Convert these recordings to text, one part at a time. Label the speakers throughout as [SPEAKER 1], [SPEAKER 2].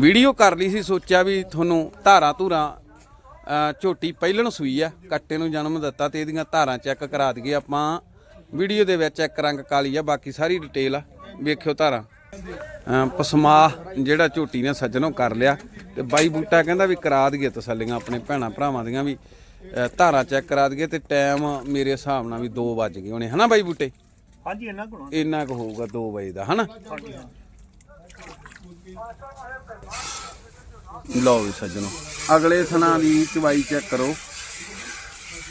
[SPEAKER 1] Video ਕਰ ਲਈ ਸੀ ਸੋਚਿਆ ਵੀ ਤੁਹਾਨੂੰ ਧਾਰਾਂ ਧੂਰਾਂ ਝੋਟੀ ਪਹਿਲਣ ਸੂਈ ਆ ਕੱਟੇ ਨੂੰ ਜਨਮ ਦਿੱਤਾ ਤੇ ਇਹਦੀਆਂ ਧਾਰਾਂ ਚੈੱਕ ਕਰਾ ਦਈਏ ਆਪਾਂ। ਵੀਡੀਓ ਦੇ ਵਿੱਚ ਇੱਕ ਰੰਗ ਕਾਲੀ ਆ ਬਾਕੀ ਸਾਰੀ ਡਿਟੇਲ ਆ ਵੇਖਿਓ ਧਾਰਾਂ। ਪਸਮਾ ਜਿਹੜਾ ਝੋਟੀ ਨੇ ਸੱਜਣੋਂ ਕਰ ਲਿਆ ਤੇ ਬਾਈ ਬੂਟਾ ਕਹਿੰਦਾ ਵੀ ਕਰਾ ਦਈਏ ਤਸੱਲੀਆਂ ਆਪਣੇ ਭੈਣਾਂ ਭਰਾਵਾਂ ਦੀਆਂ ਵੀ ਧਾਰਾਂ ਚੈੱਕ ਕਰਾ ਦਈਏ ਤੇ ਟਾਈਮ ਮੇਰੇ ਹਿਸਾਬ ਨਾਲ ਵੀ 2 ਵੱਜ ਗਏ ਹੋਣੇ ਹਨਾ ਬਾਈ ਬੂਟੇ?
[SPEAKER 2] ਹਾਂਜੀ ਇਹਨਾਂ ਕੋਲ
[SPEAKER 1] ਇੰਨਾ ਕੁ ਹੋਊਗਾ 2 ਵਜੇ ਦਾ ਹਨਾ? ਲਓ ਵੀ ਸੱਜਣੋ ਅਗਲੇ ਥਣਾ ਦੀ ਚਵਾਈ ਚੈੱਕ ਕਰੋ।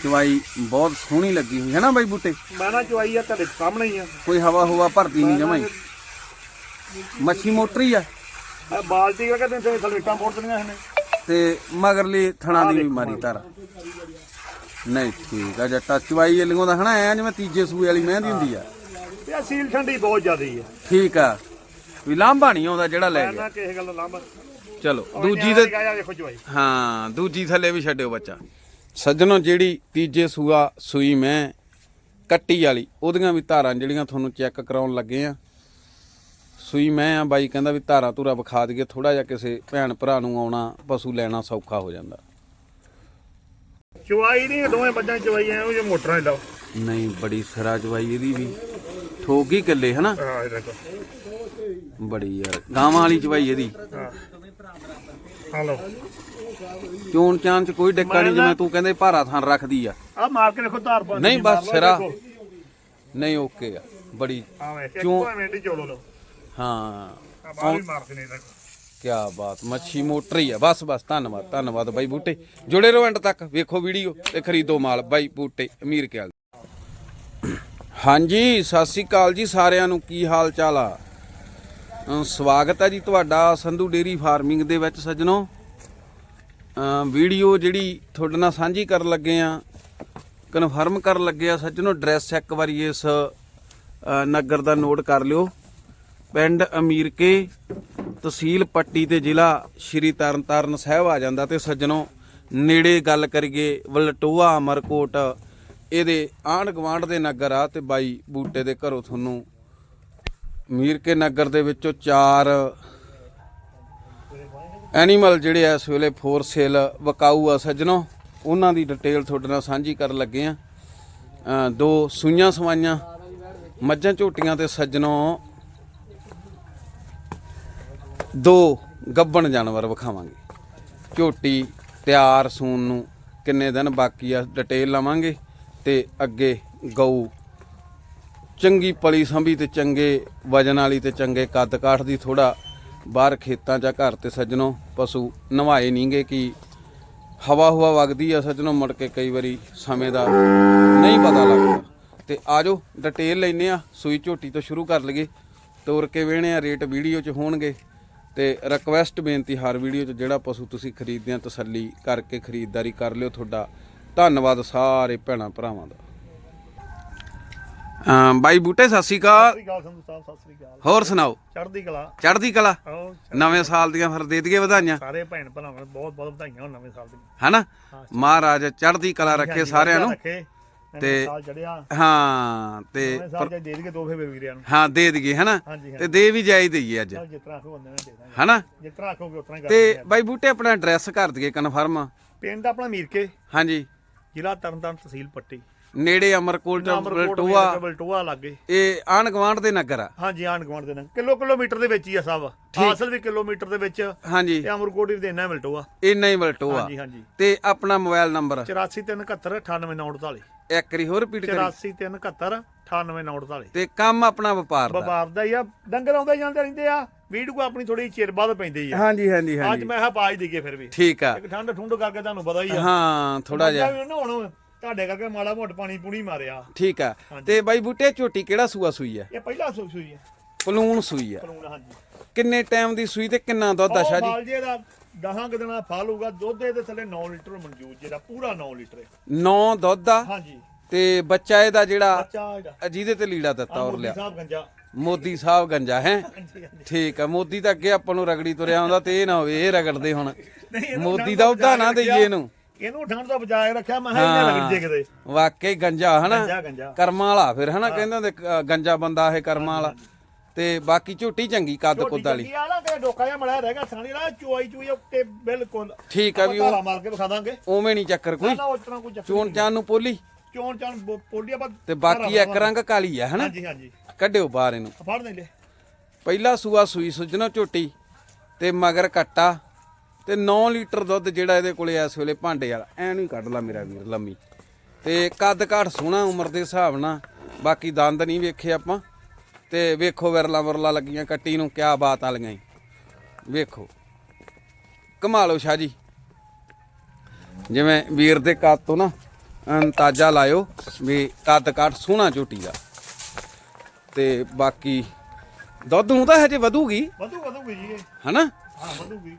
[SPEAKER 1] ਚਵਾਈ ਬਹੁਤ ਸੋਹਣੀ ਲੱਗੀ ਹੋਈ ਹੈ ਨਾ ਬਾਈ ਬੂਟੇ?
[SPEAKER 2] ਮੈਂ ਨਾ ਚੁਆਈ ਆ ਤੁਹਾਡੇ ਸਾਹਮਣੇ ਹੀ ਆ।
[SPEAKER 1] ਕੋਈ ਹਵਾ ਹੁਵਾ ਭਰਦੀ ਨਹੀਂ ਜਮਾਈ? ਮੱਛੀ ਮੋਟਰੀ ਆ।
[SPEAKER 2] ਬਾਲਟੀ ਕਾ ਕਹਿੰਦੇ ਤੇ ਥਲੇਟਾਂ ਫੋੜ ਦਿੰਦੀਆਂ ਇਹਨੇ?
[SPEAKER 1] ਤੇ ਮਗਰਲੀ ਥਣਾ ਦੀ ਵੀ ਮਾਰੀ ਧਰ। ਨਹੀਂ ਠੀਕ ਆ ਜੱਟਾ ਚਵਾਈ ਲਿੰਗੋਂ ਦਾ ਹਨਾ ਐ ਜਿਵੇਂ ਤੀਜੇ ਸੂਏ ਵਾਲੀ ਮਹਿੰਦੀ ਹੁੰਦੀ ਆ।
[SPEAKER 2] ਤੇ ਆ ਸੀਲ ਠੰਡੀ ਬਹੁਤ ਜ਼ਿਆਦੀ ਆ।
[SPEAKER 1] ਠੀਕ ਆ। ਵੀ ਲਾਂਭਾ ਨਹੀਂ ਆਉਂਦਾ ਜਿਹੜਾ ਲੈ ਗਿਆ।
[SPEAKER 2] ਨਾ ਕਿਸੇ ਗੱਲ ਲਾਂਬ
[SPEAKER 1] ਚਲੋ ਦੂਜੀ ਤੇ
[SPEAKER 2] ਆ ਦੇਖੋ ਚੁਆਈ
[SPEAKER 1] ਹਾਂ ਦੂਜੀ ਥੱਲੇ ਵੀ ਛੱਡਿਓ ਬੱਚਾ। ਸੱਜਣੋ ਜਿਹੜੀ ਤੀਜੇ ਸੂਆ ਸੂਈ ਮੈਂ ਕੱਟੀ ਵਾਲੀ ਉਹਦੀਆਂ ਵੀ ਧਾਰਾਂ ਜਿਹੜੀਆਂ ਤੁਹਾਨੂੰ ਚੈੱਕ ਕਰਾਉਣ ਲੱਗੇ ਆ। ਸੂਈ ਮੈਂ ਆ ਬਾਈ ਕਹਿੰਦਾ ਵੀ ਧਾਰਾਂ ਧੂਰਾ ਵਿਖਾ ਦਈਏ ਥੋੜਾ ਜਿਹਾ ਕਿਸੇ ਭੈਣ ਭਰਾ ਨੂੰ ਆਉਣਾ ਪਸ਼ੂ ਲੈਣਾ ਸੌਖਾ ਹੋ ਜਾਂਦਾ।
[SPEAKER 2] ਚੁਆਈ ਨਹੀਂ ਦੋਵੇਂ ਬੱਜਾਂ ਦੀ ਚੁਆਈ ਐ ਉਹ ਜੇ ਮੋਟਰਾਂ ਹੀ ਲਾਓ।
[SPEAKER 1] ਨਹੀਂ ਬੜੀ ਸਰਾ ਜਵਾਈ ਇਹਦੀ ਵੀ। ਠੋਕ ਹੀ ਕੱਲੇ ਹਨਾ?
[SPEAKER 2] ਆ ਇਹ ਦੇਖੋ।
[SPEAKER 1] ਬੜੀ ਯਾਰ। ਗਾਵਾਂ ਵਾਲੀ ਜਵਾਈ ਇਹਦੀ।
[SPEAKER 2] ਹਾਂ ਆ ਲਓ
[SPEAKER 1] ਚੋਣ ਚਾਂ ਚ ਕੋਈ ਡੱਕਾ ਨਹੀਂ ਜਿਵੇਂ ਤੂੰ ਕਹਿੰਦੇ ਭਾਰਾ ਥਾਂ ਰੱਖਦੀ ਆ।
[SPEAKER 2] ਆ ਮਾਰ ਕੇ ਦੇਖੋ ਧਾਰ ਪਾ
[SPEAKER 1] ਨਹੀਂ ਬਸ ਸਿਰਾ। ਨਹੀਂ ਓਕੇ ਆ। ਬੜੀ
[SPEAKER 2] ਆ ਵੇ ਇੱਕ
[SPEAKER 1] ਚੋਂ-
[SPEAKER 2] ਮਿੰਟ ਹੀ ਚੋਲੋ ਲਓ।
[SPEAKER 1] ਹਾਂ।
[SPEAKER 2] ਆ ਵੀ ਮਾਰਦੇ ਨੇ ਦੇਖੋ
[SPEAKER 1] ਕਿਆ ਬਾਤ ਮੱਛੀ ਮੋਟਰ ਹੀ ਆ। ਬਸ ਬਸ ਧੰਨਵਾਦ ਧੰਨਵਾਦ ਬਾਈ ਬੂਟੇ। ਜੁੜੇ ਰਹੋ ਐਂਡ ਤੱਕ ਵੇਖੋ ਵੀਡੀਓ ਤੇ ਖਰੀਦੋ ਮਾਲ। ਬਾਈ ਬੂਟੇ ਅਮੀਰ ਕਿਆਲ। ਹਾਂਜੀ ਸਤਿ ਸ੍ਰੀ ਅਕਾਲ ਜੀ ਸਾਰਿਆਂ ਨੂੰ। ਕੀ ਹਾਲ ਚਾਲ ਆ? ਸਵਾਗਤ ਹੈ ਜੀ ਤੁਹਾਡਾ ਸੰਧੂ ਡੇਰੀ ਫਾਰਮਿੰਗ ਦੇ ਵਿੱਚ ਸੱਜਣੋ। ਵੀਡੀਓ ਜਿਹੜੀ ਤੁਹਾਡੇ ਨਾਲ ਸਾਂਝੀ ਕਰਨ ਲੱਗੇ ਆ ਕਨਫਰਮ ਕਰਨ ਲੱਗੇ ਆ ਸੱਜਣੋ ਐਡਰੈਸ ਇੱਕ ਵਾਰੀ ਇਸ ਨਗਰ ਦਾ ਨੋਟ ਕਰ ਲਿਓ। ਪਿੰਡ ਅਮੀਰਕੇ, ਤਹਿਸੀਲ ਪੱਟੀ ਤੇ ਜ਼ਿਲ੍ਹਾ ਸ਼੍ਰੀ ਤਰਨਤਾਰਨ ਸਾਹਿਬ ਆ ਜਾਂਦਾ ਤੇ ਸੱਜਣੋ, ਨੇੜੇ ਗੱਲ ਕਰੀਏ ਵਲਟੋਆ, ਅਮਰਕੋਟ, ਇਹਦੇ ਆਂਢ ਗਵਾਂਢ ਦੇ ਨਗਰ ਆ ਤੇ ਬਾਈ ਬੂਟੇ ਦੇ ਘਰੋਂ ਤੁਹਾਨੂੰ ਮੀਰ ਕੇ ਨਗਰ ਦੇ ਵਿੱਚੋਂ ਚਾਰ ਐਨੀਮਲ ਜਿਹੜੇ ਆ ਇਸ ਵੇਲੇ ਫੋਰ ਸੇਲ ਵਕਾਊ ਆ ਸੱਜਣੋ, ਉਹਨਾਂ ਦੀ ਡਿਟੇਲ ਤੁਹਾਡੇ ਨਾਲ ਸਾਂਝੀ ਕਰਨ ਲੱਗੇ ਆ। ਦੋ ਸੂਈਆਂ ਸਵਾਈਆਂ, ਮੱਝਾਂ ਝੋਟੀਆਂ ਤੇ ਸੱਜਣੋ, ਦੋ ਗੱਬਣ ਜਾਨਵਰ ਵਿਖਾਵਾਂਗੇ। ਝੋਟੀ ਤਿਆਰ ਸੂਣ ਨੂੰ ਕਿੰਨੇ ਦਿਨ ਬਾਕੀ ਆ ਡਿਟੇਲ ਲਵਾਂਗੇ ਤੇ ਅੱਗੇ ਗਊ ਚੰਗੀ ਪਲੀ ਸੰਭੀ ਤੇ ਚੰਗੇ ਵਜਨ ਵਾਲੀ ਤੇ ਚੰਗੇ ਕੱਦ ਕਾਠ ਦੀ ਥੋੜਾ ਬਾਹਰ ਖੇਤਾਂ 'ਚ ਘਰ ਤੇ ਸੱਜਣੋ ਪਸ਼ੂ ਨਵਾਏ ਨਹੀਂਗੇ ਕਿ ਹਵਾ ਹੁਵਾ ਵਗਦੀ ਆ ਸੱਜਣੋ, ਮੁੜ ਕੇ ਕਈ ਵਾਰੀ ਸਮੇਂ ਦਾ ਨਹੀਂ ਪਤਾ ਲੱਗਦਾ। ਤੇ ਆਜੋ, ਡਿਟੇਲ ਲੈਨੇ ਆ, ਸੂਈ ਝੋਟੀ ਤੋਂ ਸ਼ੁਰੂ ਕਰ ਲਈਏ। ਤੋਰ ਕੇ ਵੇਣੇ ਆ, ਰੇਟ ਵੀਡੀਓ 'ਚ ਹੋਣਗੇ। ਤੇ ਰਿਕਵੈਸਟ ਬੇਨਤੀ ਹਰ ਵੀਡੀਓ 'ਚ, ਜਿਹੜਾ ਪਸ਼ੂ ਤੁਸੀਂ ਖਰੀਦਦੇ ਆ ਤਸੱਲੀ ਕਰਕੇ ਖਰੀਦਦਾਰੀ ਕਰ ਲਿਓ, ਤੁਹਾਡਾ ਧੰਨਵਾਦ ਸਾਰੇ ਭੈਣਾਂ ਭਰਾਵਾਂ ਦਾ। ਅਮ ਬਾਈ ਬੂਟੇ ਸਤਿ ਸ਼੍ਰੀ ਅਕਾਲ।
[SPEAKER 2] ਸਤਿ ਸ੍ਰੀ ਅਕਾਲ ਸੰਧੂ ਸਾਹਿਬ ਸਤਿ ਸ੍ਰੀ ਅਕਾਲ।
[SPEAKER 1] ਹੋਰ ਸੁਣਾਓ?
[SPEAKER 2] ਚੜ੍ਹਦੀ ਕਲਾ।
[SPEAKER 1] ਚੜ੍ਹਦੀ ਕਲਾ।
[SPEAKER 2] ਆਓ
[SPEAKER 1] ਨਵੇਂ ਸਾਲ ਦੀਆਂ ਫਿਰ ਦੇ ਦਈਏ ਵਧਾਈਆਂ।
[SPEAKER 2] ਸਾਰੇ ਭੈਣ ਭਰਾਵਾਂ ਨੂੰ ਬਹੁਤ ਬਹੁਤ ਵਧਾਈਆਂ ਹੋਣ ਨਵੇਂ ਸਾਲ ਦੀਆਂ।
[SPEAKER 1] ਹਨਾ? ਮਹਾਰਾਜ ਚੜ੍ਹਦੀ ਕਲਾ ਰੱਖੇ ਸਾਰਿਆਂ ਨੂੰ। ਤੇ-
[SPEAKER 2] ਤੇ ਸਾਲ ਚੜਿਆ
[SPEAKER 1] ਹਾਂ ਤੇ
[SPEAKER 2] ਨਵੇਂ ਸਾਲ ਚ ਦੇ ਦੇਗੇ ਤੋਹਫੇ ਵੀਰਿਆਂ ਨੂੰ।
[SPEAKER 1] ਹਾਂ ਦੇ ਦਈਏ ਹਨਾ?
[SPEAKER 2] ਹਾਂਜੀ
[SPEAKER 1] ਤੇ ਦੇ ਵੀ ਜਾਈ ਦਈਏ ਅੱਜ।
[SPEAKER 2] ਆਖੋ ਬੰਦੇ ਦੇ ਦਾਂਗੇ
[SPEAKER 1] ਹਨਾ?
[SPEAKER 2] ਆਖੋਗੇ ਹੀ ਕਰ
[SPEAKER 1] ਤੇ ਬਾਈ ਬੂਟੇ ਆਪਣਾ ਐਡਰੈਸ ਕਰ ਦਈਏ ਕਨਫਰਮ।
[SPEAKER 2] ਪਿੰਡ ਆਪਣਾ ਮੀਰਕੇ
[SPEAKER 1] ਹਾਂਜੀ।
[SPEAKER 2] ਜ਼ਿਲ੍ਹਾ ਤਰਨਤਾਰਨ ਤਹਿਸੀਲ ਪੱਟੀ।
[SPEAKER 1] ਨੇੜੇ ਅਮਰਕੋਟ
[SPEAKER 2] ਅਮਰਕੋਟ
[SPEAKER 1] ਟੋਆ
[SPEAKER 2] ਬਲਟੋਆ ਲੱਗੇ।
[SPEAKER 1] ਇਹ ਆਣ ਗਵਾਂਢ ਦੇ ਨਗਰ ਆ।
[SPEAKER 2] ਹਾਂਜੀ ਆਣ ਗਵਾਂਡ ਦੇ ਨਾਲ ਕਿਲੋ ਕਿਲੋਮੀਟਰ ਦੇ ਵਿੱਚ ਹੀ ਆ ਸਭ। ਹਾਸਲ ਵੀ ਕਿਲੋਮੀਟਰ ਦੇ ਵਿੱਚ।
[SPEAKER 1] ਹਾਂਜੀ।
[SPEAKER 2] ਤੇ ਅਮਰਕੋਟ ਵੀ ਦੇਣਾ ਬਲਟੋਆ।
[SPEAKER 1] ਇੰਨਾ ਹੀ ਬਲਟੋਆ।
[SPEAKER 2] ਹਾਂਜੀ ਹਾਂਜੀ।
[SPEAKER 1] ਤੇ ਆਪਣਾ ਮੋਬਾਈਲ ਨੰਬਰ?
[SPEAKER 2] 8431 98948
[SPEAKER 1] ਇੱਕ ਵਾਰੀ ਹੋਰ ਰਿਪੀਟ ਕਰੀ
[SPEAKER 2] 8431 98948
[SPEAKER 1] ਤੇ ਕੰਮ ਆਪਣਾ ਵਪਾਰ ਦਾ।
[SPEAKER 2] ਵਪਾਰ ਦਾ ਹੀ ਆ। ਡੰਗਰ ਆਉਂਦੇ ਜਾਂਦੇ ਰਹਿੰਦੇ ਆ। ਵੀਡੀਓ ਆਪਣੀ ਥੋੜੀ ਚਿਰ ਬਾਅਦ ਪੈਂਦੀ ਆ।
[SPEAKER 1] ਹਾਂਜੀ ਹਾਂਜੀ
[SPEAKER 2] ਅੱਜ
[SPEAKER 1] ਹਾਂਜੀ
[SPEAKER 2] ਮੈਂ ਹਾਂ ਪਾਜ ਦੀਗੇ ਫਿਰ ਵੀ।
[SPEAKER 1] ਠੀਕ ਆ।
[SPEAKER 2] ਇੱਕ ਠੰਡ ਠੁੰਡ ਕਰਕੇ ਤੁਹਾਨੂੰ ਪਤਾ ਹੀ ਆ।
[SPEAKER 1] ਹਾਂ ਥੋੜਾ ਜਿਹਾ।
[SPEAKER 2] ਤੁਹਾਡੇ ਕਰਕੇ ਮਾੜਾ ਮੋਟ ਪਾਣੀ ਪੂਣੀ ਮਾਰਿਆ।
[SPEAKER 1] ਠੀਕ ਆ। ਤੇ ਬਾਈ ਬੂਟੇ ਝੋਟੀ ਕਿਹੜਾ ਸੂਆ ਸੂਈ ਆ?
[SPEAKER 2] ਇਹ ਪਹਿਲਾ ਸੂਈ ਸੂਈ ਹੈ
[SPEAKER 1] ਪਲੂਣ ਸੂਈ ਆ।
[SPEAKER 2] ਕਾਨੂੰਨ ਹਾਂਜੀ।
[SPEAKER 1] ਕਿੰਨੇ ਟਾਈਮ ਦੀ ਸੂਈ ਤੇ ਕਿੰਨਾ ਦੁੱਧ ਆ ਸ਼ਾਹ ਜੀ
[SPEAKER 2] ਮਾਲ ਜੇ ਦਾ ਦਹਾਂ ਕੁ ਦਿਨਾਂ ਫਲ ਹੋਊਗਾ ਦੁੱਧ ਇਹਦੇ ਥੱਲੇ 9 ਲੀਟਰ ਮਨਜੂਰ ਜਿਹੜਾ ਪੂਰਾ 9 ਲੀਟਰ ਹੈ।
[SPEAKER 1] 9 ਦੁੱਧ ਆ।
[SPEAKER 2] ਹਾਂਜੀ।
[SPEAKER 1] ਤੇ ਬੱਚਾ ਇਹਦਾ ਜਿਹੜਾ
[SPEAKER 2] ਬੱਚਾ ਇਹਦਾ।
[SPEAKER 1] ਜਿਹਦੇ ਤੇ ਲੀੜਾ ਦਿੱਤਾ ਔਰ
[SPEAKER 2] ਮੋਦੀ
[SPEAKER 1] ਲਿਆ
[SPEAKER 2] ਸਾਹਿਬ ਗੰਜਾ।
[SPEAKER 1] ਮੋਦੀ ਸਾਹਿਬ ਗੰਜਾ ਹੈ?
[SPEAKER 2] ਹਾਂਜੀ ਹਾਂਜੀ।
[SPEAKER 1] ਠੀਕ ਆ ਮੋਦੀ ਤਾਂ ਅੱਗੇ ਆਪਾਂ ਨੂੰ ਰਗੜੀ ਤੁਰਿਆ ਆਉਂਦਾ ਤੇ ਇਹ ਨਾ ਹੋਵੇ ਇਹ ਰਗੜਦੇ ਹੁਣ। ਮੋਦੀ ਦਾ ਉੱਡਾ ਨਾ ਦਈਏ ਇਹਨੂੰ।
[SPEAKER 2] ਇਹਨੂੰ ਠੰਡ ਤੋਂ ਬਚਾਏ ਰੱਖਿਆ ਮੈਂ ਕਿਹਾ ਇਹਨੇ ਲੱਗ ਜੇ ਕਿਤੇ।
[SPEAKER 1] ਵਾਕਈ ਗੰਜਾ ਹਨਾ?
[SPEAKER 2] ਗੰਜਾ ਗੰਜਾ।
[SPEAKER 1] ਕਰਮਾਂ ਵਾਲਾ ਫਿਰ ਹਨਾ ਕਹਿੰਦੇ ਹੁੰਦੇ ਕ- ਗੰਜਾ ਬੰਦਾ ਇਹ ਕਰਮਾਂ ਵਾਲਾ। ਤੇ ਬਾਕੀ ਝੋਟੀ ਚੰਗੀ ਕੱਦ ਕੁੱਦ ਵਾਲੀ।
[SPEAKER 2] ਆ ਨਾ ਕਿ ਡੋਕਾ ਜਿਹਾ ਮੜਿਆ ਰਹਿ ਗਿਆ ਥਾਣੀ ਦਾ ਚੁਆਈ ਚੁਈ ਉੱਤੇ ਬਿਲਕੁਲ
[SPEAKER 1] ਠੀਕ ਆ ਵੀ ਉਹ
[SPEAKER 2] ਧਾਰਾ ਮਾਰ ਕੇ ਵਿਖਾ ਦਾਂਗੇ।
[SPEAKER 1] ਉਵੇਂ ਨਹੀਂ ਚੱਕਰ ਕੋਈ।
[SPEAKER 2] ਨਾ ਉਸ ਤਰ੍ਹਾਂ ਕੋਈ ਚੱਕਰ
[SPEAKER 1] ਚੋਣ। ਚਾਨ ਨੂੰ ਪੋਲੀ।
[SPEAKER 2] ਚੋਣ ਚਾਣ ਪੋਲੀ ਆਪਾਂ
[SPEAKER 1] ਤੇ ਬਾਕੀ
[SPEAKER 2] ਧਾਰਾ
[SPEAKER 1] ਇੱਕ ਰੰਗ ਕਾਲੀ ਆ ਹਨਾ?
[SPEAKER 2] ਹਾਂਜੀ ਹਾਂਜੀ।
[SPEAKER 1] ਕੱਢਿਓ ਬਾਹਰ ਇਹਨੂੰ।
[SPEAKER 2] ਫੜ ਦੇ ਲੈ
[SPEAKER 1] ਪਹਿਲਾ ਸੂਆ ਸੂਈ ਸੁਜਣਾ ਝੋਟੀ ਤੇ ਮਗਰ ਕੱਟਾ। ਤੇ 9 ਲੀਟਰ ਦੁੱਧ ਜਿਹੜਾ ਇਹਦੇ ਕੋਲੇ ਇਸ ਵੇਲੇ ਭਾਂਡੇ ਵਾਲਾ ਐਨ ਹੀ ਕੱਢ ਲਾ ਮੇਰਾ ਵੀਰ ਲੰਮੀ। ਤੇ ਕੱਦ ਕਾਠ ਸੋਹਣਾ ਉਮਰ ਦੇ ਹਿਸਾਬ ਨਾਲ ਬਾਕੀ ਦੰਦ ਨਹੀਂ ਵੇਖੇ ਆਪਾਂ। ਤੇ ਵੇਖੋ ਵਿਰਲਾ ਵਰਲਾ ਲੱਗੀਆਂ ਕੱਟੀ ਨੂੰ ਕਿਆ ਬਾਤ ਆ ਲਈਆਂ। ਵੇਖੋ। ਕਮਾਲੋ ਸ਼ਾਹ ਜੀ। ਜਿਵੇਂ ਵੀਰ ਦੇ ਕੱਦ ਤੋਂ ਨਾ ਅੰਤਾਜ਼ਾ ਲਾਇਓ ਵੀ ਕੱਦ ਕਾਠ ਸੋਹਣਾ ਝੋਟੀ ਦਾ। ਤੇ ਬਾਕੀ ਦੁੱਧ ਨੂੰ ਤਾਂ ਹਜੇ ਵਧੂਗੀ।
[SPEAKER 2] ਵਧੂ ਵਧੂਗੀ ਜੀ ਇਹ।
[SPEAKER 1] ਹਨਾ?
[SPEAKER 2] ਹਾਂ ਵਧੂਗੀ।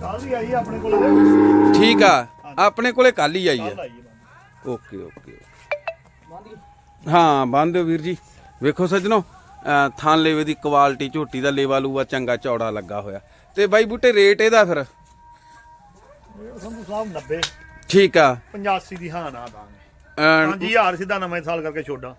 [SPEAKER 2] ਕੱਲ ਹੀ ਆਈ ਆਪਣੇ ਕੋਲ
[SPEAKER 1] ਠੀਕ ਆ ਆਪਣੇ ਕੋਲੇ ਕੱਲ ਹੀ ਆਈ ਆ। ਓਕੇ ਓਕੇ ਹਾਂ ਬੰਦ ਦਿਓ ਵੀਰ ਜੀ। ਵੇਖੋ ਸੱਜਣੋ ਅਹ ਥਾਂ ਲੇਵੇ ਦੀ ਕੁਆਲਿਟੀ ਝੋਟੀ ਦਾ ਲੇਵਾ ਲੂਆ ਚੰਗਾ ਚੌੜਾ ਲੱਗਾ ਹੋਇਆ। ਤੇ ਬਾਈ ਬੂਟੇ ਰੇਟ ਇਹਦਾ ਫਿਰ?
[SPEAKER 2] ਇਹ ਸੰਧੂ ਸਾਹਿਬ 90
[SPEAKER 1] ਠੀਕ ਆ।
[SPEAKER 2] 85 ਦੀ ਹਾਂ ਨਾ ਦਾਂਗੇ।
[SPEAKER 1] ਅਹ
[SPEAKER 2] ਹਾਂਜੀ ਹਜ਼ਾਰ ਸਿੱਧਾ ਨਵੇਂ ਸਾਲ ਕਰਕੇ ਛੋਡਾਂ।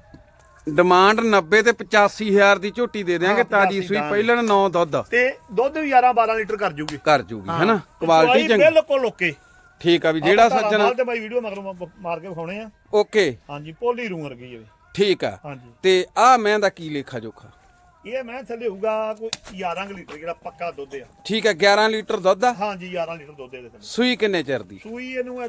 [SPEAKER 1] ਡਿਮਾਂਡ 90 ਤੇ 85000 ਦੀ ਝੋਟੀ ਦੇ ਦਿਆਂਗੇ
[SPEAKER 2] ਹਾਂ,
[SPEAKER 1] ਤਾਜੀ
[SPEAKER 2] 85
[SPEAKER 1] ਸੂਈ
[SPEAKER 2] ਦਾਂਗੇ।
[SPEAKER 1] ਪਹਿਲਣ 9 ਦੁੱਧ।
[SPEAKER 2] ਤੇ ਦੁੱਧ ਵੀ 11 12 ਲੀਟਰ ਕਰ ਜੂਗੀ।
[SPEAKER 1] ਕਰ ਜੂਗੀ ਹੈਨਾ? ਕੁਆਲਿਟੀ ਚੰਗੀ।
[SPEAKER 2] ਬਿਲਕੁਲ ਓਕੇ।
[SPEAKER 1] ਠੀਕ ਆ ਵੀ ਜਿਹੜਾ ਸੱਜਣ
[SPEAKER 2] ਤੇ ਬਾਈ ਵੀਡੀਓ ਮਗਰੋਂ ਮਾਰ ਕੇ ਵਿਖਾਉਣੇ ਆ।
[SPEAKER 1] ਓਕੇ।
[SPEAKER 2] ਹਾਂਜੀ ਪੋਲੀ ਰੂ ਵਰਗੀ ਹੈ
[SPEAKER 1] ਠੀਕ ਆ। ਤੇ ਆ ਮੈਂ ਦਾ ਕੀ ਲੇਖਾ ਜੋਖਾ?
[SPEAKER 2] ਇਹ ਮੈਂ ਥੱਲੇ ਹੋਊਗਾ ਕੋਈ 11 ਕੁ ਲੀਟਰ ਜਿਹੜਾ ਪੱਕਾ ਦੁੱਧ ਆ।
[SPEAKER 1] ਠੀਕ ਆ 11 ਲੀਟਰ ਦੁੱਧ ਆ।
[SPEAKER 2] ਹਾਂਜੀ 11 ਲੀਟਰ ਦੁੱਧ ਇਹਦੇ ਥੱਲੇ।
[SPEAKER 1] ਸੂਈ ਕਿੰਨੇ ਚਿਰ ਦੀ?
[SPEAKER 2] ਸੂਈ ਇਹਨੂੰ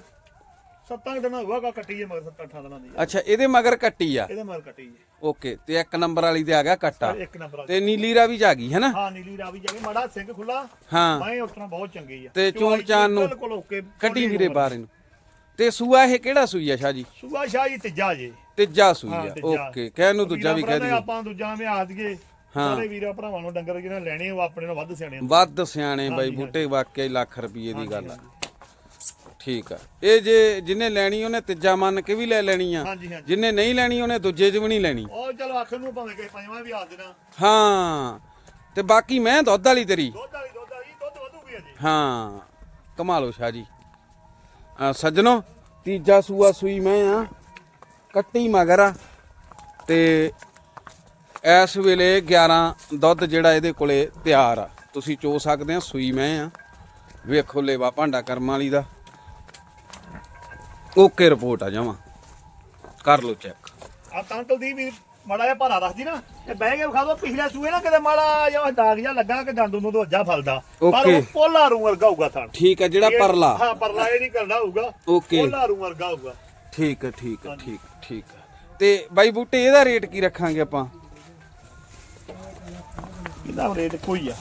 [SPEAKER 2] 7 ਦਿਨਾਂ ਹੋਊਗਾ ਕੱਟੀ ਜੇ ਮਗਰ 7 8 ਦਿਨਾਂ ਦੀ ਆ।
[SPEAKER 1] ਅੱਛਾ ਇਹਦੇ ਮਗਰ ਕੱਟੀ ਆ?
[SPEAKER 2] ਇਹਦੇ ਮਗਰ ਕੱਟੀ ਜੇ
[SPEAKER 1] ਓਕੇ ਤੇ ਇੱਕ ਨੰਬਰ ਵਾਲੀ ਤੇ ਆ ਗਿਆ ਕੱਟਾ?
[SPEAKER 2] ਇੱਕ ਨੰਬਰ ਆ
[SPEAKER 1] ਤੇ ਨੀਲੀ ਰਾ ਵੀ ਜਾ ਗਈ ਹੈਨਾ?
[SPEAKER 2] ਹਾਂ ਨੀਲੀ ਰਾਵੀ ਜਾ ਕੇ ਮਾੜਾ ਸਿੰਘ ਖੁੱਲਾ
[SPEAKER 1] ਹਾਂ।
[SPEAKER 2] ਮੈਂ ਉਤਨਾ ਬਹੁਤ ਚੰਗੀ ਆ।
[SPEAKER 1] ਤੇ ਚੋਣ
[SPEAKER 2] ਚੁਆਈ
[SPEAKER 1] ਚਾਨ ਨੂੰ
[SPEAKER 2] ਬਿਲਕੁਲ ਓਕੇ
[SPEAKER 1] ਕੱਢੀ ਵੀਰੇ ਬਾਹਰ ਇਹਨੂੰ। ਤੇ ਸੂਆ ਇਹ ਕਿਹੜਾ ਸੂਈ ਆ ਸ਼ਾਹ ਜੀ?
[SPEAKER 2] ਸੁਬਾ ਸ਼ਾਹ ਜੀ ਤੀਜਾ ਜੇ।
[SPEAKER 1] ਤੀਜਾ ਸੂਈ
[SPEAKER 2] ਹਾਂ,
[SPEAKER 1] ਆ।
[SPEAKER 2] ਤੀਜਾ।
[SPEAKER 1] ਓਕੇ ਕਹਿ ਨੂੰ ਦੂਜਾ ਵੀ ਕਹਿ
[SPEAKER 2] ਆਪਾਂ ਦੂਜਾ ਵੀ ਆਖ ਦਈਏ।
[SPEAKER 1] ਹਾਂ।
[SPEAKER 2] ਸਾਰੇ ਵੀਰਾਂ ਭਰਾਵਾਂ ਨੂੰ ਡੰਗਰ ਜਿਹਨਾਂ ਲੈਣੇ ਉਹ ਆਪਣੇ ਨਾਲ ਵੱਧ ਸਿਆਣੇ।
[SPEAKER 1] ਵੱਧ ਸਿਆਣੇ ਬਾਈ ਬੂਟੇ ਵਾਕਿਆ ਲੱਖ ਰੁਪਏ ਦੀ ਗੱਲ ਆ। ਠੀਕ ਆ। ਇਹ ਜੇ ਜਿਹਨੇ ਲੈਣੀ ਉਹਨੇ ਤੀਜਾ ਮੰਨ ਕੇ ਵੀ ਲੈ ਲੈਣੀ ਆ।
[SPEAKER 2] ਹਾਂਜੀ ਹਾਂਜੀ।
[SPEAKER 1] ਜਿਹਨੇ ਨਹੀਂ ਲੈਣੀ ਉਹਨੇ ਦੂਜੇ 'ਚ ਵੀ ਨਹੀਂ ਲੈਣੀ।
[SPEAKER 2] ਉਹ ਚਲੋ ਆਖਰ ਨੂੰ ਭਾਵੇਂ ਕਿ ਪੰਜਵਾਂ ਵੀ ਆ ਦੇਣਾ।
[SPEAKER 1] ਹਾਂ। ਤੇ ਬਾਕੀ ਮੈਂ ਦੁੱਧ ਵਾਲੀ ਤੇਰੀ।
[SPEAKER 2] ਦੁੱਧ ਵਾਲੀ ਦੁੱਧ ਵਾਲੀ ਦੁੱਧ ਵਧੂਗੀ ਅਜੇ
[SPEAKER 1] ਹਾਂ। ਕਮਾਲੋ ਸ਼ਾਹ ਜੀ। ਆ ਸੱਜਣੋ ਤੀਜਾ ਸੂਆ ਸੂਈ ਮੈਂ ਆ। ਕੱਟੀ ਮਗਰ ਆ। ਤੇ ਇਸ ਵੇਲੇ 11 ਦੁੱਧ ਜਿਹੜਾ ਇਹਦੇ ਕੋਲੇ ਤਿਆਰ ਆ। ਤੁਸੀਂ ਚੋ ਸਕਦੇ ਆ ਸੂਈ ਮੈਂ ਆ। ਵੇਖੋ ਲੇਵਾ ਭਾਂਡਾ ਕਰਮ ਵਾਲੀ ਦਾ। ਓਕੇ ਰਿਪੋਰਟ ਆ ਜਾਵਾਂ ਕਰ ਲਓ ਚੈੱਕ
[SPEAKER 2] ਆ ਤਾਂ ਅੰਕਲ ਦੀ ਵੀ ਮਾੜਾ ਜਿਹਾ ਭਾਰਾ ਰੱਖਦੀ ਨਾ ਤੇ ਬਹਿ ਕੇ ਵਿਖਾ ਦੋ ਪਿਛਲੇ ਸੂਏ ਨਾ ਕਿਤੇ ਮਾੜਾ ਜਿਹਾ ਦਾਗ ਜਿਹਾ ਲੱਗਾ ਕਿ ਦੰਦ ਨੂੰ ਅੱਜਾ ਫਲਦਾ। ਪਰ. ਉਹ ਪੋਲਾ ਰੂ ਵਰਗਾ ਹੋਊਗਾ ਥਣ।
[SPEAKER 1] ਠੀਕ ਆ ਜਿਹੜਾ ਪਰਲਾ।
[SPEAKER 2] ਹਾਂ ਪਰਲਾ ਇਹ ਨਹੀਂ ਕਰਦਾ ਹੋਊਗਾ।
[SPEAKER 1] Okay.
[SPEAKER 2] ਪੋਲਾ ਰੂ ਵਰਗਾ ਹੋਊਗਾ।
[SPEAKER 1] ਠੀਕ ਆ ਠੀਕ ਆ ਠੀਕ ਠੀਕ ਤੇ ਬਾਈ ਬੂਟੇ ਇਹਦਾ ਰੇਟ ਕੀ ਰੱਖਾਂਗੇ ਆਪਾਂ?
[SPEAKER 2] ਇਹਦਾ ਰੇਟ ਕੋਈ ਆ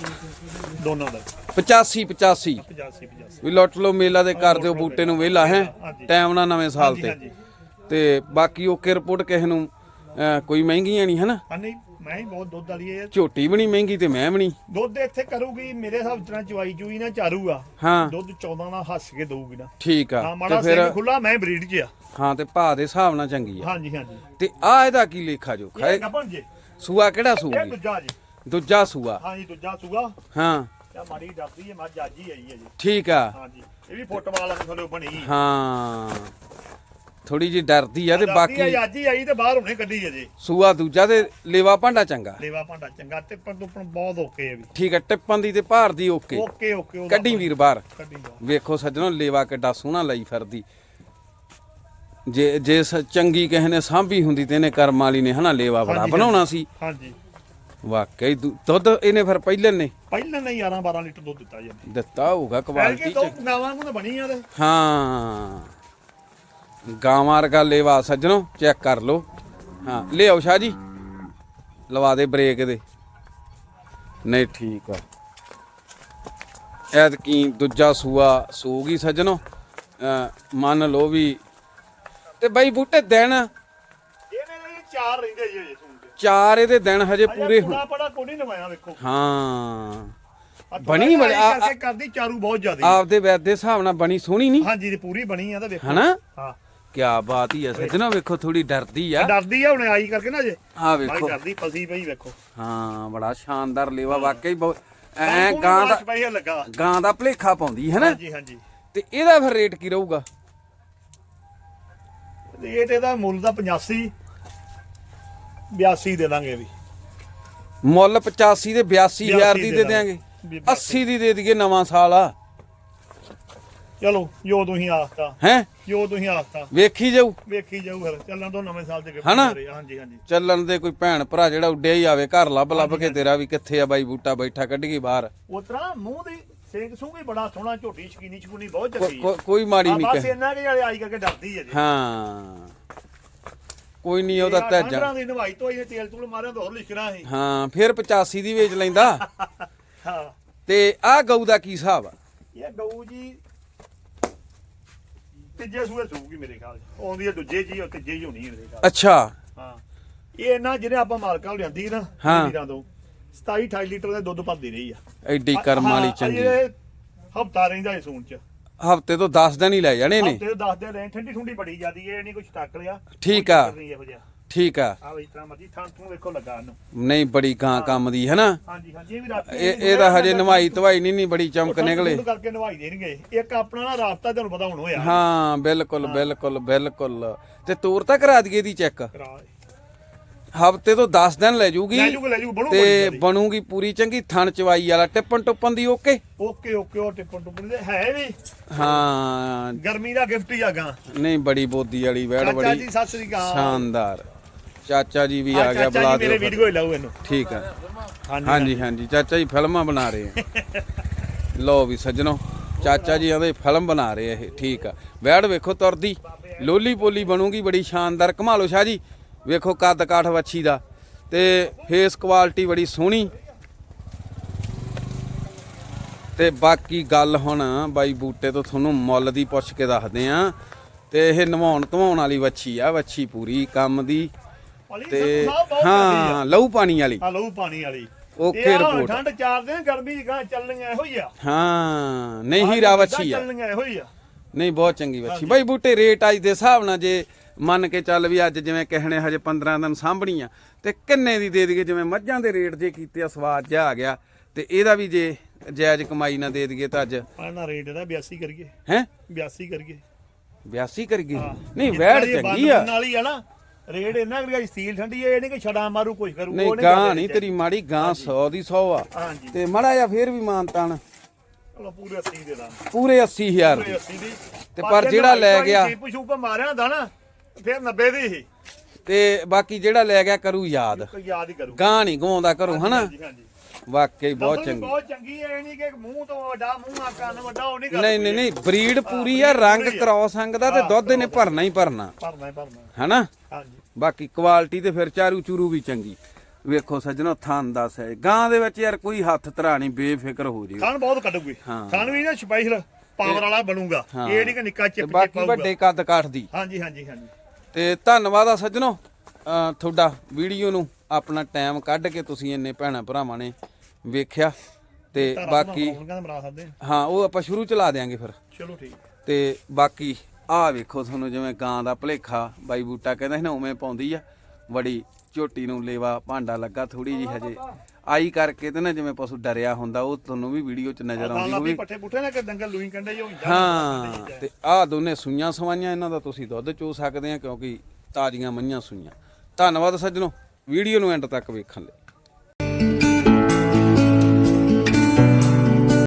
[SPEAKER 2] ਦੋਨਾਂ ਦਾ।
[SPEAKER 1] 85 85
[SPEAKER 2] 85 85
[SPEAKER 1] ਵੀ ਲੁੱਟ ਲੋ ਮੇਲਾ ਦੇ ਕਰ ਦਿਓ ਬੂਟੇ ਨੂੰ ਵਿਹਲਾ ਹੈ?
[SPEAKER 2] ਹਾਂਜੀ।
[SPEAKER 1] ਟਾਈਮ ਨਾਲ ਨਵੇਂ ਸਾਲ ਤੇ।
[SPEAKER 2] ਹਾਂਜੀ।
[SPEAKER 1] ਤੇ ਬਾਕੀ ਓਕੇ ਰਿਪੋਰਟ ਕਿਸੇ ਨੂੰ ਅਹ, ਕੋਈ ਮਹਿੰਗੀਆਂ ਨਹੀਂ ਹਨਾ?
[SPEAKER 2] ਹਾਂ ਨਹੀਂ ਮੈਂ ਹੀ ਬਹੁਤ ਦੁੱਧ ਵਾਲੀ ਹੈ।
[SPEAKER 1] ਝੋਟੀ ਵੀ ਨਹੀਂ ਮਹਿੰਗੀ ਤੇ ਮੈਂ ਵੀ ਨਹੀਂ।
[SPEAKER 2] ਦੁੱਧ ਇੱਥੇ ਕਰੂਗੀ ਮੇਰੇ ਹਿਸਾਬ ਨਾਲ ਚਵਾਈ ਚੂਈ ਨਾ ਚਾਰੂਗਾ।
[SPEAKER 1] ਹਾਂ।
[SPEAKER 2] ਦੁੱਧ 14 ਨਾਲ ਹੱਸ ਕੇ ਦਊਗੀ ਨਾ।
[SPEAKER 1] ਠੀਕ ਆ।
[SPEAKER 2] ਹਾਂ
[SPEAKER 1] ਤੇ ਫਿਰ
[SPEAKER 2] ਸਿੰਘ ਖੁੱਲਾ ਮੈਂ ਬਰੀਡ 'ਚ ਆ
[SPEAKER 1] ਹਾਂ ਤੇ ਭਾ ਦੇ ਹਿਸਾਬ ਨਾਲ ਚੰਗੀ ਆ।
[SPEAKER 2] ਹਾਂਜੀ ਹਾਂਜੀ।
[SPEAKER 1] ਤੇ ਆ ਇਹਦਾ ਕੀ ਲੇਖਾ ਜੋ
[SPEAKER 2] ਇਹ
[SPEAKER 1] ਖਾਏ
[SPEAKER 2] ਗੱਬਣ ਜੇ
[SPEAKER 1] ਸੂਆ ਕਿਹੜਾ
[SPEAKER 2] ਇਹ ਦੂਜਾ ਜੀ।
[SPEAKER 1] ਦੂਜਾ ਸੂਆ।
[SPEAKER 2] ਹਾਂਜੀ ਦੂਜਾ ਸੂਗਾ
[SPEAKER 1] ਹਾਂ।
[SPEAKER 2] ਜਾਂ ਮਾੜੀ ਡਰਦੀ ਹੈ ਮੱਝ ਅੱਜ ਹੀ ਆਈ ਹੈ ਜੀ।
[SPEAKER 1] ਠੀਕ ਆ।
[SPEAKER 2] ਹਾਂਜੀ ਇਹ ਵੀ ਫੁੱਟਬਾਲ ਥੱਲੇ ਬਣੀ
[SPEAKER 1] ਹਾਂ। ਥੋੜੀ ਜੀ ਡਰਦੀ ਆ ਤੇ ਬਾਕੀ
[SPEAKER 2] ਹੈ, ਅੱਜ ਹੀ ਆਈ ਤੇ ਬਾਹਰ ਹੁਣੇ ਕੱਢੀ ਹੈ ਜੀ।
[SPEAKER 1] ਸੂਆ ਦੂਜਾ ਤੇ ਲੇਵਾ ਭਾਂਡਾ ਚੰਗਾ।
[SPEAKER 2] ਲੇਵਾ ਭਾਂਡਾ ਚੰਗਾ ਤੇ ਪਰ ਦੁਪਣ ਬਹੁਤ ਓਕੇ ਹੈ ਵੀ।
[SPEAKER 1] ਠੀਕ ਆ ਟਿੱਪਣ ਦੀ ਤੇ ਭਾਰ ਦੀ ਓਕੇ
[SPEAKER 2] ਓਕੇ ਓਕੇ
[SPEAKER 1] ਕੱਢੀ ਵੀਰ ਬਾਹਰ।
[SPEAKER 2] ਕੱਢੀ ਬਾਹਰ।
[SPEAKER 1] ਵੇਖੋ ਸੱਜਣੋ ਲੇਵਾ ਕਿੱਡਾ ਸੋਹਣਾ ਲਈ ਫਿਰਦੀ। ਜੇ ਜੇ ਚੰਗੀ ਕਿਸੇ ਨੇ ਸਾਂਭੀ ਹੁੰਦੀ ਤੇ ਇਹਨੇ ਕਰਮ ਵਾਲੀ ਨੇ ਹਨਾ ਲੇਵਾ ਬੜਾ ਬਣਾਉਣਾ ਸੀ।
[SPEAKER 2] ਹਾਂਜੀ।
[SPEAKER 1] ਵਾਕਈ ਦੁ- ਦੁੱਧ ਇਹਨੇ ਫਿਰ ਪਹਿਲੇ ਨੇ?
[SPEAKER 2] ਪਹਿਲਾਂ ਨਹੀਂ 11 12 ਲੀਟਰ ਦੁੱਧ ਦਿੱਤਾ ਜੀ
[SPEAKER 1] ਦਿੱਤਾ ਹੋਊਗਾ ਕੁਆਲਿਟੀ
[SPEAKER 2] ਦੋ
[SPEAKER 1] ਚ।
[SPEAKER 2] ਗਾਵਾਂ ਨੂੰ ਤਾਂ ਬਣੀ ਆ ਤੇ
[SPEAKER 1] ਹਾਂ। ਗਾਵਾਂ ਵਰਗਾ ਲੇਵਾ ਸੱਜਣੋ ਚੈੱਕ ਕਰ ਲਓ। ਹਾਂ ਲਿਆਓ ਸ਼ਾਹ ਜੀ। ਲਵਾ ਦੇ ਬ੍ਰੇਕ ਦੇ। ਨਹੀਂ ਠੀਕ ਆ। ਐਤਕੀ ਦੂਜਾ ਸੂਆ ਸੂਗੀ ਸੱਜਣੋ। ਅਹ ਮੰਨ ਲਓ ਵੀ ਤੇ ਬਾਈ ਬੂਟੇ ਦਿਨ
[SPEAKER 2] ਇਹਨੇ ਦੇ ਚਾਰ ਰਹਿੰਦੇ ਜੀ ਅਜੇ
[SPEAKER 1] ਚਾਰ ਇਹਦੇ ਦਿਨ ਹਜੇ ਪੂਰੇ ਹੋ
[SPEAKER 2] ਪੂਰਾ ਪੜਾ ਵੇਖੋ।
[SPEAKER 1] ਹਾਂ। ਬਣੀ ਬੜੀ-
[SPEAKER 2] ਕਰਕੇ ਕਰਦੀ ਚਾਰੂ ਬਹੁਤ ਜ਼ਿਆਦਾ।
[SPEAKER 1] ਆਪਦੇ ਵੈਦ ਦੇ ਹਿਸਾਬ ਨਾਲ ਬਣੀ ਸੋਹਣੀ ਨਹੀਂ?
[SPEAKER 2] ਹਾਂਜੀ ਤੇ ਪੂਰੀ ਬਣੀ ਆ ਤਾਂ ਵੇਖੋ।
[SPEAKER 1] ਹਨਾ?
[SPEAKER 2] ਹਾਂ।
[SPEAKER 1] ਕੀ ਬਾਤ ਹੀ ਆ ਸੱਜਣੋ ਵੇਖੋ। ਥੋੜੀ ਡਰਦੀ ਆ।
[SPEAKER 2] ਡਰਦੀ ਆ ਹੁਣ ਆਈ ਕਰਕੇ ਨਾ ਜੇ
[SPEAKER 1] ਆ ਵੇਖੋ।
[SPEAKER 2] ਡਰਦੀ ਫਸੀ ਪਈ ਵੇਖੋ।
[SPEAKER 1] ਹਾਂ ਬੜਾ ਸ਼ਾਨਦਾਰ ਲੇਵਾ ਵਾਕਈ ਬਹੁਤ ਐ ਗਾਂ ਦਾ ਗਾਂ ਦਾ ਭਲੇਖਾ ਪਾਉਂਦੀ ਹੈ ਨਾ
[SPEAKER 2] ਹਾਂਜੀ ਹਾਂਜੀ।
[SPEAKER 1] ਤੇ ਇਹਦਾ ਫਿਰ ਰੇਟ ਕੀ ਰਹੂਗਾ?
[SPEAKER 2] ਰੇਟ ਇਹਦਾ ਮੁੱਲ ਦਾ 85 82 ਦੇ ਦਾਂਗੇ ਵੀ।
[SPEAKER 1] ਮੁੱਲ 85 ਦੇ 82000 ਦੀ ਦੇ
[SPEAKER 2] ਦਾਂਗੇ।
[SPEAKER 1] ਦੇਾਂਗੇ 80 ਦੀ ਦੇ ਦਈਏ ਨਵਾਂ ਸਾਲ ਆ।
[SPEAKER 2] ਚਲੋ ਜੋ ਤੁਸੀਂ ਆਖਤਾ।
[SPEAKER 1] ਹੈ?
[SPEAKER 2] ਜੋ ਤੁਸੀਂ ਆਖਤਾ।
[SPEAKER 1] ਵੇਖੀ ਜਾਊ।
[SPEAKER 2] ਵੇਖੀ ਜਾਊ ਫਿਰ। ਚੱਲਣ ਤੋਂ ਨਵੇਂ ਸਾਲ ਦੇ
[SPEAKER 1] ਹਨਾ?
[SPEAKER 2] ਹਾਂਜੀ ਹਾਂਜੀ।
[SPEAKER 1] ਚੱਲਣ ਦੇ ਕੋਈ ਭੈਣ ਭਰਾ ਜਿਹੜਾ ਉੱਡਿਆ ਹੀ ਆਵੇ ਘਰ ਲੱਭ ਲੱਭ ਕੇ ਤੇਰਾ ਵੀ ਕਿੱਥੇ ਆ ਬਾਈ ਬੂਟਾ ਬੈਠਾ ਕੱਢ ਗਈ ਬਾਹਰ।
[SPEAKER 2] ਉਸ ਤਰ੍ਹਾਂ ਮੂੰਹ ਦੀ ਸੇਕ ਸੂੰਗੀ ਬੜਾ ਸੋਹਣਾ ਝੋਟੀ ਸ਼ਕੀਨੀ ਸ਼ਕੂਨੀ ਬਹੁਤ ਚੱਕੀ
[SPEAKER 1] ਕੋਈ ਮਾੜੀ ਨਹੀਂ
[SPEAKER 2] ਬਸ ਇੰਨਾ ਕਿ ਜਿਹੜੇ ਆਈ ਕਰਕੇ ਡਰਦੀ ਹੈ ਜੀ।
[SPEAKER 1] ਹਾਂ। ਕੋਈ ਨਹੀਂ ਉਹਦਾ ਤੈਜਾ।
[SPEAKER 2] ਠੰਡਰਾਂ ਦੀ ਨਵਾਈ ਤੋਂ ਇਹਨੇ ਤੇਲ ਤੂਲ ਮਾਰਿਆ ਤਾਂ ਹੋਰ ਲਿਖਣਾ ਸੀ।
[SPEAKER 1] ਹਾਂ ਫਿਰ 85 ਦੀ ਵੇਚ ਲੈਂਦਾ।
[SPEAKER 2] ਹਾਂ।
[SPEAKER 1] ਤੇ ਆਹ ਗਊ ਦਾ ਕੀ ਹਿਸਾਬ ਆ?
[SPEAKER 2] ਇਹ ਗਊ ਜੀ ਤੀਜੇ ਸੂਏ ਸੂਗੀ ਮੇਰੇ ਖਿਆਲ ਚ। ਆਉਂਦੀ ਹੈ ਦੂਜੇ ਜੀ ਉਹ ਤੀਜੇ ਹੀ ਹੋਣੀ ਹੈ ਮੇਰੇ ਖਿਆਲ
[SPEAKER 1] ਅੱਛਾ।
[SPEAKER 2] ਹਾਂ। ਇਹ ਨਾ ਜਿਹਨੇ ਆਪਾਂ ਮਾਲਕਾਂ ਲਿਆਂਦੀ ਨਾ
[SPEAKER 1] ਹਾਂ।
[SPEAKER 2] ਵੀਰਾਂ ਤੋਂ 27 28 ਲੀਟਰ ਦਾ ਦੁੱਧ ਭਰਦੀ ਰਹੀ ਆ।
[SPEAKER 1] ਐਡੀ ਕਰਮ ਵਾਲੀ ਚੰਗੀ।
[SPEAKER 2] ਹਫਤਾ ਰਹਿੰਦਾ ਇਸ ਸੂਣ ਚ।
[SPEAKER 1] ਹਫ਼ਤੇ ਤੋਂ 10 ਦਿਨ ਹੀ ਲੈ ਜਾਣੇ ਨੇ।
[SPEAKER 2] ਹਫ਼ਤੇ ਦੱਸ ਦੇ ਰਹੇ ਠੰਡੀ ਠੁੰਡੀ ਬੜੀ ਜਾਂਦੀ ਇਹ ਨਹੀਂ ਕੁਝ ਟੱਕ ਲਿਆ।
[SPEAKER 1] ਠੀਕ ਆ।
[SPEAKER 2] ਕੋਈ ਚੱਕਰ ਨਹੀਂ ਇਹੋ ਜਿਹਾ।
[SPEAKER 1] ਠੀਕ ਆ।
[SPEAKER 2] ਆ ਵੀ ਇਸ ਤਰ੍ਹਾਂ ਮਰਜ਼ੀ ਥਾਂ ਥੂ ਵੇਖੋ ਲੱਗਾ ਇਹਨੂੰ।
[SPEAKER 1] ਨਹੀਂ ਬੜੀ ਗਾਂ ਕੰਮ ਦੀ ਹੈ ਨਾ
[SPEAKER 2] ਹਾਂਜੀ ਹਾਂਜੀ ਇਹ ਵੀ ਰਾਤੀ
[SPEAKER 1] ਇਹ ਇਹਦਾ ਹਜੇ ਨਵਾਈ ਧਵਾਈ ਨਹੀਂ ਨਹੀਂ ਬੜੀ ਚਮਕ ਨਿਕਲੇ।
[SPEAKER 2] ਦੁੱਧ ਕਰਕੇ ਨਵਾਈ ਦੇਣਗੇ। ਇੱਕ ਆਪਣਾ ਨਾ ਰਾਬਤਾ ਤੁਹਾਨੂੰ ਪਤਾ ਹੁਣ ਹੋਇਆ।
[SPEAKER 1] ਹਾਂ ਬਿਲਕੁਲ ਬਿਲਕੁਲ ਬਿਲਕੁਲ। ਤੇ ਤੋਰ ਤਾਂ ਕਰਾ ਦਈਏ ਦੀ ਚੈੱਕ।
[SPEAKER 2] ਕਰਾ
[SPEAKER 1] ਹਫ਼ਤੇ ਤੋਂ 10 ਦਿਨ ਲੈ ਜੂਗੀ
[SPEAKER 2] ਲੈ ਜੂਗੇ ਲੈ ਜੂ ਬਣੂ
[SPEAKER 1] ਤੇ ਬਣੂਗੀ ਪੂਰੀ ਚੰਗੀ ਥਣ ਚਵਾਈ ਵਾਲਾ ਟਿੱਪਣ ਟੁੱਪਣ ਦੀ ਓਕੇ?
[SPEAKER 2] ਓਕੇ ਓਕੇ ਉਹ ਟਿੱਪਣ ਟੁੱਪਣ ਦੇ ਹੈ ਵੀ।
[SPEAKER 1] ਹਾਂ।
[SPEAKER 2] ਗਰਮੀ ਦਾ ਗਿਫਟ ਹੀ ਆਗਾ
[SPEAKER 1] ਨਹੀਂ ਬੜੀ ਬੋਦੀ ਵਾਲੀ ਵੈੜ
[SPEAKER 2] ਚਾਚਾ
[SPEAKER 1] ਬੜੀ
[SPEAKER 2] ਜੀ ਸਤਿ ਸ੍ਰੀ ਅਕਾਲ।
[SPEAKER 1] ਸ਼ਾਨਦਾਰ। ਚਾਚਾ ਜੀ ਵੀ ਆ ਗਿਆ
[SPEAKER 2] ਚਾਚਾ
[SPEAKER 1] ਬੁਲਾ
[SPEAKER 2] ਮੇਰੇ
[SPEAKER 1] ਦਿਓ
[SPEAKER 2] ਵੀਡੀਓ ਹੀ ਲਾਓ ਇਹਨੂੰ।
[SPEAKER 1] ਠੀਕ ਆ। ਹਾਂਜੀ ਹਾਂਜੀ ਚਾਚਾ ਜੀ ਫਿਲਮਾਂ ਬਣਾ ਰਹੇ ਆ। ਲੋ ਵੀ ਸੱਜਣੋ ਚਾਚਾ ਜੀ ਆਂਦੇ ਫਿਲਮ ਬਣਾ ਰਹੇ ਇਹ ਠੀਕ ਆ। ਵੈੜ ਵੇਖੋ ਤੁਰਦੀ ਲੋਲੀ ਪੋਲੀ ਬਣੂਗੀ ਬੜੀ ਸ਼ਾਨਦਾਰ। ਕਮਾ ਲਓ ਸ਼ਾਹ ਜੀ ਵੇਖੋ ਕੱਦ ਕਾਠ ਵੱਛੀ ਦਾ। ਤੇ ਫੇਸ ਕੁਆਲਿਟੀ ਬੜੀ ਸੋਹਣੀ। ਤੇ ਬਾਕੀ ਗੱਲ ਹੁਣ ਬਾਈ ਬੂਟੇ ਤੋਂ ਤੁਹਾਨੂੰ ਮੁੱਲ ਦੀ ਪੁੱਛ ਕੇ ਦੱਸਦੇ ਆ। ਤੇ ਇਹ ਨਵਾਉਣ ਧਵਾਉਣ ਵਾਲੀ ਵੱਛੀ ਆ ਵੱਛੀ ਪੂਰੀ ਕੰਮ ਦੀ। ਤੇ ਹਾਂ ਲਹੂ ਪਾਣੀ ਵਾਲੀ।
[SPEAKER 2] ਆ ਲਓ ਪਾਣੀ ਵਾਲੀ।
[SPEAKER 1] ਓਕੇ ਰਿਪੋਰਟ
[SPEAKER 2] ਠੰਡ ਚਾਰ ਦਿਨ ਗਰਮੀ ਗਾਂ ਚੱਲਣੀਆਂ ਇਹੋ ਹੀ ਆ।
[SPEAKER 1] ਹਾਂ ਨਹੀਂ ਹੀਰਾ ਵੱਛੀ ਆ।
[SPEAKER 2] ਚੱਲਣੀਆਂ ਇਹੋ ਹੀ ਆ।
[SPEAKER 1] ਨਹੀਂ ਬਹੁਤ ਚੰਗੀ ਵੱਛੀ। ਬਾਈ ਬੂਟੇ ਰੇਟ ਅੱਜ ਦੇ ਹਿਸਾਬ ਨਾਲ ਜੇ ਮੰਨ ਕੇ ਚੱਲ ਵੀ ਅੱਜ ਜਿਵੇਂ ਕਹਿਣੇ ਹਜੇ 15 ਦਿਨ ਸਾਂਭਣੀ ਆ ਤੇ ਕਿੰਨੇ ਦੀ ਦੇ ਦਈਏ? ਜਿਵੇਂ ਮੱਝਾਂ ਦੇ ਰੇਟ ਜੇ ਕੀਤੇ ਆ ਸਵਾਦ ਜਿਹਾ ਆ ਗਿਆ ਤੇ ਇਹਦਾ ਵੀ ਜੇ ਜਾਇਜ਼ ਕਮਾਈ ਨਾ ਦੇ ਦਈਏ ਤਾਂ ਅੱਜ।
[SPEAKER 2] ਆਣਾ ਰੇਟ ਇਹਦਾ 82 ਕਰੀਏ।
[SPEAKER 1] ਹੈ?
[SPEAKER 2] 82 ਕਰੀਏ।
[SPEAKER 1] 82 ਕਰ ਗਈ
[SPEAKER 2] ਹਾਂ।
[SPEAKER 1] ਨਹੀਂ ਵੈੜ
[SPEAKER 2] ਦੀ
[SPEAKER 1] ਚੰਗੀ ਆ।
[SPEAKER 2] ਵਾਲੀ ਆ ਨਾ ਰੇਟ ਇਹਨਾਂ ਕਰੀਆ ਸਟੀਲ ਠੰਡੀ ਇਹ ਨਹੀਂ ਕਿ ਛੜਾ ਮਾਰੂ ਕੁਝ ਕਰੂ
[SPEAKER 1] ਨਹੀਂ ਗਾਂ ਨਹੀਂ। ਤੇਰੀ ਮਾੜੀ ਗਾਂ 100 ਦੀ 100 ਆ।
[SPEAKER 2] ਹਾਂਜੀ।
[SPEAKER 1] ਤੇ ਮੜਾ ਜਾਂ ਫੇਰ ਵੀ ਮਾਨਤਾਨ
[SPEAKER 2] ਪੂਰੇ 80 ਦੇ ਦਾਂ
[SPEAKER 1] ਪੂਰੇ 80000
[SPEAKER 2] ਪੂਰੇ
[SPEAKER 1] ਦੀ।
[SPEAKER 2] 80 ਦੀ।
[SPEAKER 1] ਤੇ ਪਰ ਜਿਹੜਾ ਲੈ ਗਿਆ-
[SPEAKER 2] ਪੁਸ਼ੂ ਪਾ ਮਾਰਿਆ ਹੁੰਦਾ ਨਾ ਫਿਰ 90 ਦੀ ਹੀ
[SPEAKER 1] ਤੇ ਬਾਕੀ ਜਿਹੜਾ ਲੈ ਗਿਆ ਕਰੂ ਯਾਦ।
[SPEAKER 2] ਕੋਈ ਯਾਦ ਹੀ ਕਰੂ।
[SPEAKER 1] ਗਾਂ ਨਹੀਂ ਗਵਾਉਂਦਾ ਕਰੂ ਹਨਾ?
[SPEAKER 2] ਹਾਂਜੀ ਹਾਂਜੀ।
[SPEAKER 1] ਵਾਕਈ ਬਹੁਤ
[SPEAKER 2] ਨਸਲ ਵੀ
[SPEAKER 1] ਚੰਗੀ।
[SPEAKER 2] ਬਹੁਤ ਚੰਗੀ ਹੈ ਇਹ ਨਹੀਂ ਕਿ ਮੂੰਹ ਤੋਂ ਵੱਡਾ ਮੂੰਹ ਆ ਕੰਨ ਵੱਡਾ ਉਹ ਨਹੀਂ ਗੱਲ
[SPEAKER 1] ਨਹੀਂ ਨਹੀਂ ਨਹੀਂ ਬਰੀਡ ਪੂਰੀ ਆ ਰੰਗ ਕ੍ਰੋਸ ਅੰਗ ਦਾ ਤੇ ਦੁੱਧ ਇਹਨੇ ਭਰਨਾ ਹੀ ਭਰਨਾ।
[SPEAKER 2] ਭਰਨਾ ਹੀ ਭਰਨਾ।
[SPEAKER 1] ਹਨਾ?
[SPEAKER 2] ਹਾਂਜੀ।
[SPEAKER 1] ਬਾਕੀ ਕੁਆਲਿਟੀ ਤੇ ਫਿਰ ਚਾਰੂ ਚੂਰੂ ਵੀ ਚੰਗੀ। ਵੇਖੋ ਸੱਜਣੋ ਥਾਨ ਦੱਸ ਹੈ। ਗਾਂ ਦੇ ਵਿੱਚ ਯਾਰ ਕੋਈ ਹੱਥ ਧਰਾ ਨਹੀਂ ਬੇਫਿਕਰ ਹੋ ਜੀ
[SPEAKER 2] ਖਾਣ ਬਹੁਤ ਕੱਢੂਗੀ।
[SPEAKER 1] ਹਾਂ।
[SPEAKER 2] ਖਾਣ ਵੀ ਨਾ ਸਪੈਸ਼ਲ ਪਾਵਰ ਵਾਲਾ ਬਣੂਗਾ।
[SPEAKER 1] ਹਾਂ।
[SPEAKER 2] ਇਹ ਨਹੀਂ ਕਿ ਨਿੱਕਾ
[SPEAKER 1] ਤੇ
[SPEAKER 2] ਚਿਪ ਚਿਪ
[SPEAKER 1] ਬਾਕੀ ਵੱਡੇ ਕੱਦ ਕਾਠ ਦੀ।
[SPEAKER 2] ਹਾਂਜੀ ਹਾਂਜੀ ਹਾਂਜੀ।
[SPEAKER 1] ਤੇ ਧੰਨਵਾਦ ਆ ਸੱਜਣੋ। ਤੁਹਾਡਾ ਵੀਡੀਓ ਨੂੰ ਆਪਣਾ ਟਾਈਮ ਕੱਢ ਕੇ ਤੁਸੀਂ ਇੰਨੇ ਭੈਣਾਂ ਭਰਾਵਾਂ ਨੇ ਵੇਖਿਆ ਤੇ ਬਾਕੀ
[SPEAKER 2] ਹਾਂ।
[SPEAKER 1] ਉਹ ਆਪਾਂ ਸ਼ੁਰੂ ਚ ਲਾ ਦਿਆਂਗੇ ਫਿਰ।
[SPEAKER 2] ਚਲੋ ਠੀਕ।
[SPEAKER 1] ਤੇ ਬਾਕੀ ਆਹ ਵੇਖੋ ਤੁਹਾਨੂੰ ਜਿਵੇਂ ਗਾਂ ਦਾ ਭਲੇਖਾ ਬਾਈ ਬੂਟਾ ਕਹਿੰਦਾ ਸੀ ਨਾ ਉਵੇਂ ਪਾਉਂਦੀ ਆ। ਬੜੀ ਝੋਟੀ ਨੂੰ ਲੇਵਾ ਭਾਂਡਾ ਲੱਗਾ ਥੋੜੀ ਜੀ ਹਜੇ। ਆਈ ਕਰਕੇ ਤੇ ਨਾ ਜਿਵੇਂ ਪਸ਼ੂ ਡਰਿਆ ਹੁੰਦਾ ਉਹ ਤੁਹਾਨੂੰ ਵੀ ਵੀਡੀਓ 'ਚ ਨਜ਼ਰ ਆਉਂਦੀ ਹੋਵੇ।
[SPEAKER 2] ਪੱਠੇ ਪੁੱਠੇ ਨਾ ਕਿ ਦੰਗਲ ਲੂਈ ਕੰਡੇ ਜੋ ਹੁੰਦਾ
[SPEAKER 1] ਹਾਂ ਤੇ ਆਹ ਦੋਨੇ ਸੂਈਆਂ ਸਵਾਈਆਂ ਇਹਨਾਂ ਦਾ ਤੁਸੀਂ ਦੁੱਧ ਚੋ ਸਕਦੇ ਆ ਕਿਉਂਕਿ ਤਾਜ਼ੀਆਂ ਮੱਝਾਂ ਸੂਈਆਂ। ਧੰਨਵਾਦ ਸੱਜਣੋ ਵੀਡੀਓ ਨੂੰ ਐਂਡ ਤੱਕ ਵੇਖਣ ਲਈ।